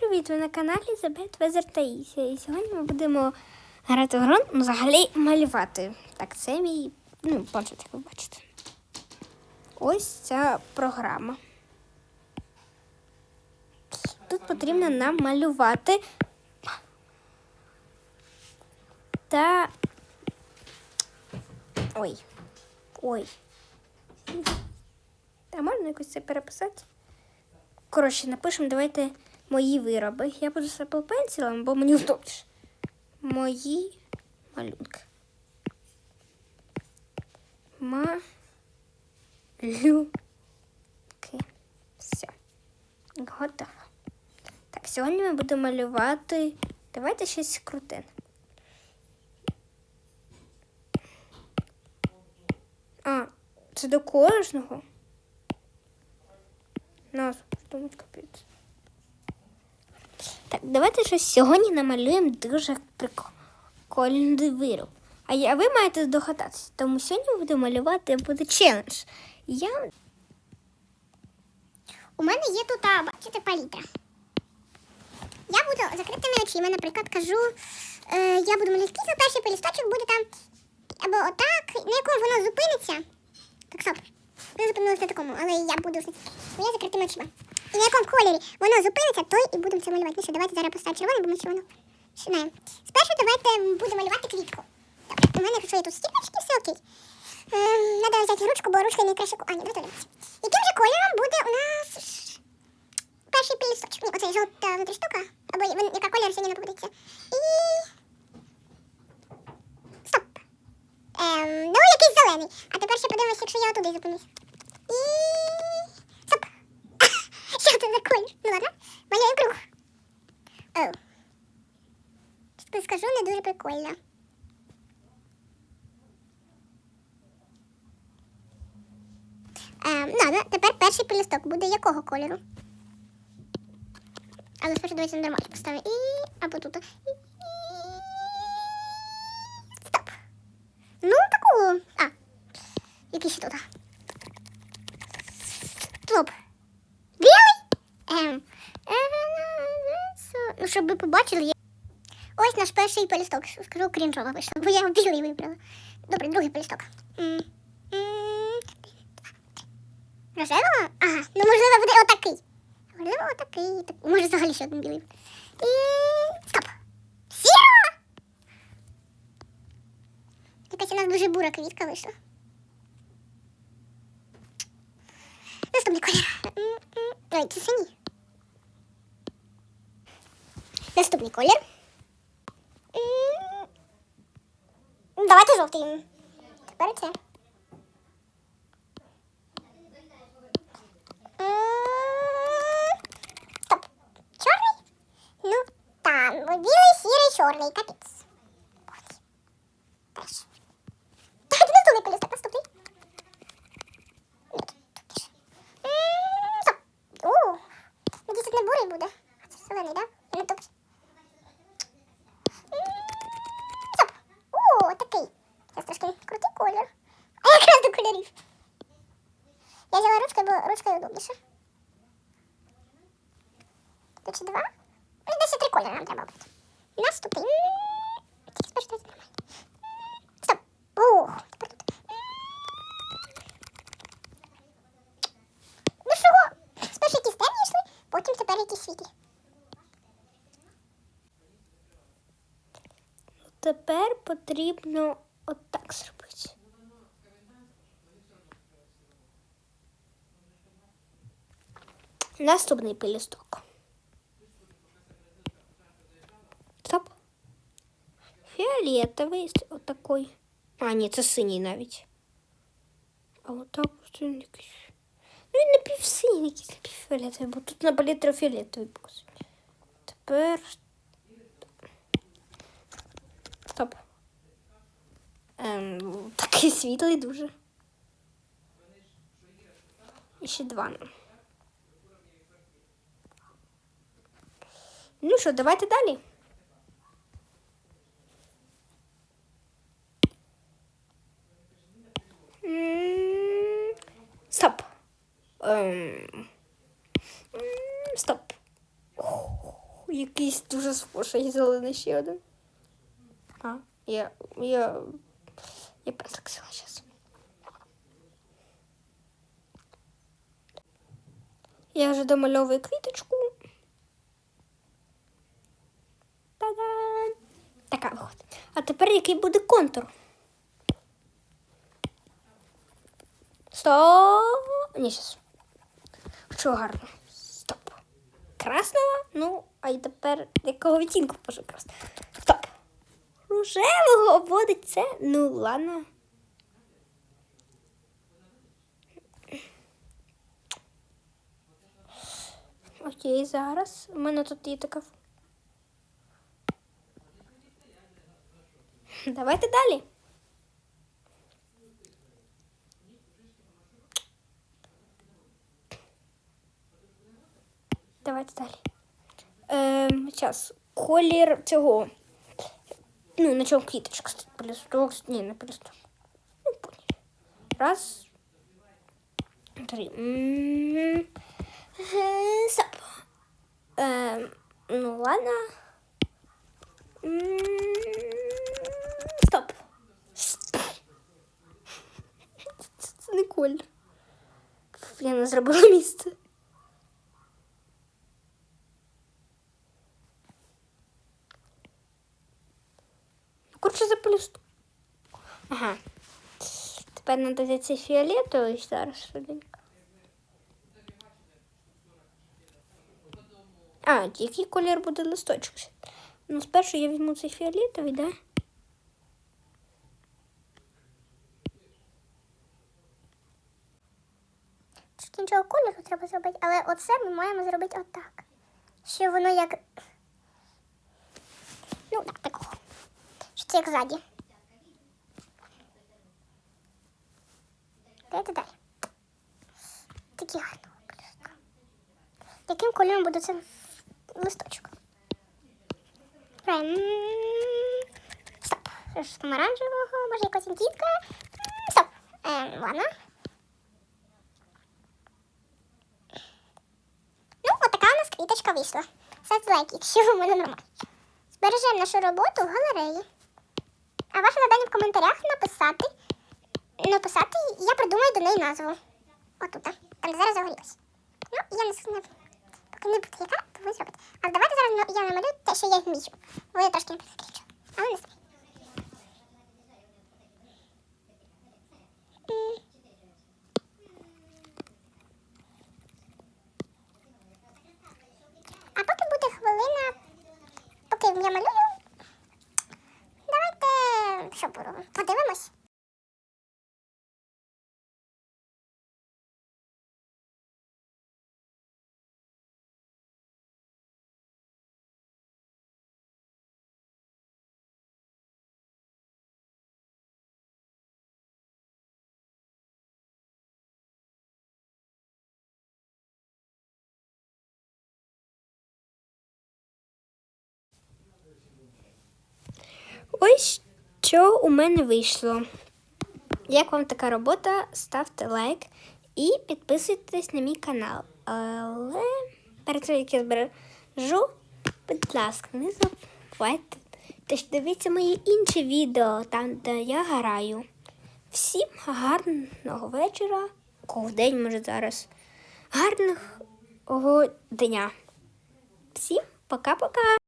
привіт! Ви на каналі Забет Везер Таїсія. І сьогодні ми будемо грати в гру, ну, взагалі малювати. Так, це мій ну, планшет, як ви бачите. Ось ця програма. Тут потрібно нам малювати та. Ой. Ой. А можна якось це переписати? Коротше, напишемо, давайте мої вироби. Я буду Apple Pencil, бо мені удобніше. Мої малюнки. Малюнки. Все. Готово. Так, сьогодні ми будемо малювати. Давайте щось круте. А, це до кожного. Нас думать капець. Так, давайте щось сьогодні намалюємо дуже прикольний вироб. А я, ви маєте здогадатися, тому сьогодні будемо малювати буде челендж. Я У мене є тут, бачите, палітра. Я буду закритими очима, наприклад, кажу, е, я буду малювати кисел, перший пелісточок буде там або отак, на якому воно зупиниться. Так, стоп. Воно зупинилося на такому, але я буду я закритими очима. І на якому кольорі воно зупиниться, той і будемо це малювати. Ну що, давайте зараз поставимо червоний, бо ми червоно починаємо. Спершу давайте будемо малювати квітку. Так, у мене якщо є тут стіпочки, все окей. Ем, взяти ручку, бо ручка найкраще. А. Яким же кольором буде у нас перший пілісточок? Ні, оцей жовта внутрі штука. Або яка колір сьогодні не попадеться. І. Ем, ну, якийсь зелений. А тепер ще подивимось, якщо я отуди зупинюсь. І. Колір? Ну ладно. Малюємо круг. Оу. Що скажу, не дуже прикольно. Ем, ладно, тепер перший пелюсток буде якого кольору? Але спершу давайте нормально поставимо. І або тут. І... Стоп. Ну, таку. А. Який ще тут? Стоп. Білий? Ем. Е, Ну, щоб ви побачили. Ось наш перший пелюсток. Скажу, крінжово вийшло, бо я білий вибрала. Добре, другий. М, м, Ага, ну можливо буде отакий. Можливо, отакий. Так, може взагалі ще один білий. І. Стоп! Сіра! Якась у нас дуже бура квітка вийшла. Наступний колір. Ой, це синій. Наступний колір. Давайте жовтий. Тепер це. Стоп. Чорний? Ну, там. Білий, сірий, чорний. Капець. Треш. Давайте наступний пелюсток, наступний. Ні, тут теж. М, Стоп. У, надіюсь, не бурий буде. А це зелений, да? Я не топ. Стоп. О, такий. Це трошки крутий колір. А якраз до кольорів. Я взяла ручкою, бо ручкою удобніше. Тут ще два. Ну, десь три кольори нам треба обрати. Наступний. Тільки давайте нормально. Стоп. Ух, тепер тут. Ну що? Спершу якісь темні йшли, потім тепер якісь світлі. тепер потрібно Наступний пелюсток. Стоп. Фіолетовий, отакой. А, ні, це синій навіть. А отак ось він якийсь. Ну, він напівсиній, якийсь напівфіолетовий, бо тут на палітру фіолетовий показує. Тепер. Стоп. Ем, такий світлий дуже. І ще два. Ну що, давайте далі. Стоп. Ем, Стоп. якийсь дуже схожий зелений ще один. А, я. я. Я взяла зараз. Я вже домальовую квіточку. Та-дам! Така виходить. А тепер який буде контур? Стоп! Ні, щас. Що гарно. Стоп. Красного? Ну, а й тепер якого відтінку красти? Стоп. Рожевого обводить це. Ну, ладно. Окей, зараз. У мене тут є така. Давайте далі. Давайте далі. Ем, зараз. Колір цього. Ну, на чому квіточка стоїть? Пелісток. Ні, не пелісток. Ну, поняли. Раз. Три. М, е, Стоп. Ем, ну, ладно. М, Стоп. Це колір. Я не зробила місце. Коротше, за пелюстку. Ага. Тепер треба взяти фіолетовий зараз швиденько. А, який колір буде листочок? Ну, спершу я візьму цей фіолетовий, да? Тут іншого кольору треба зробити, але оце ми маємо зробити отак. Що воно як. Ну, так, такого. Що це як ззаді. Давайте далі. Такі гарно. Яким кольором буде це листочок? Стоп. Що ж, помаранчевого, може якась індітка. Стоп. Ем, ладно. Ну, от така у нас квіточка вийшла. Ставте лайк, якщо у мене нормально. Збережемо нашу роботу в галереї. А ваше завдання в коментарях написати. Написати, я придумаю до неї назву. Отут, там зараз загорілось. Ну, я не не- поки не буду яка, то ви зробите. А давайте зараз на- я намалюю те, що я вмію. Бо я трошки не підстрічу. Але не знаю. М. А поки буде хвилина, поки я Ось що у мене вийшло. Як вам така робота, ставте лайк і підписуйтесь на мій канал. Але перед тим, як я збережу, будь ласка, не забувайте. Тож дивіться мої інші відео, там, де я граю. Всім гарного вечора, кого день, може зараз. Гарного дня. Всім пока-пока.